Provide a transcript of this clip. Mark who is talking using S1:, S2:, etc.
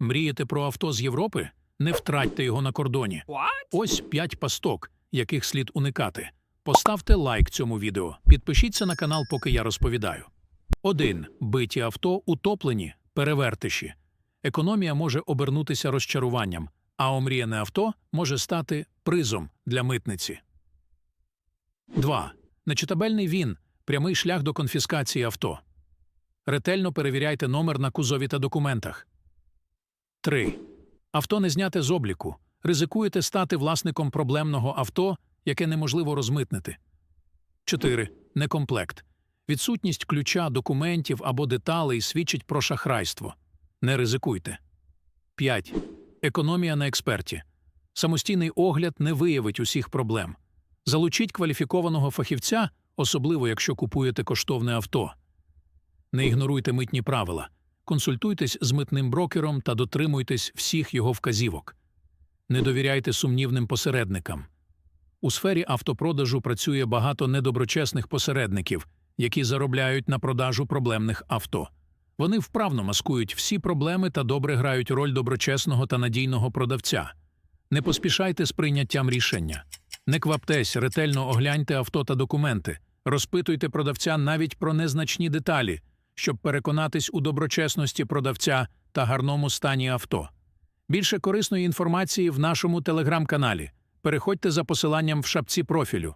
S1: Мрієте про авто з Європи? Не втратьте його на кордоні. Ось п'ять пасток, яких слід уникати. Поставте лайк цьому відео. Підпишіться на канал, поки я розповідаю. 1. Биті авто утоплені, перевертиші. Економія може обернутися розчаруванням, а омріяне авто може стати призом для митниці. 2. Нечитабельний він прямий шлях до конфіскації авто. Ретельно перевіряйте номер на кузові та документах. 3. Авто не зняте з обліку. Ризикуєте стати власником проблемного авто, яке неможливо розмитнити. 4. Некомплект. Відсутність ключа, документів або деталей свідчить про шахрайство. Не ризикуйте. 5. Економія на експерті. Самостійний огляд не виявить усіх проблем. Залучіть кваліфікованого фахівця, особливо якщо купуєте коштовне авто. Не ігноруйте митні правила. Консультуйтесь з митним брокером та дотримуйтесь всіх його вказівок. Не довіряйте сумнівним посередникам. У сфері автопродажу працює багато недоброчесних посередників, які заробляють на продажу проблемних авто. Вони вправно маскують всі проблеми та добре грають роль доброчесного та надійного продавця. Не поспішайте з прийняттям рішення. Не кваптесь, ретельно огляньте авто та документи, розпитуйте продавця навіть про незначні деталі, щоб переконатись у доброчесності продавця та гарному стані авто. Більше корисної інформації в нашому телеграм-каналі. Переходьте за посиланням в шапці профілю.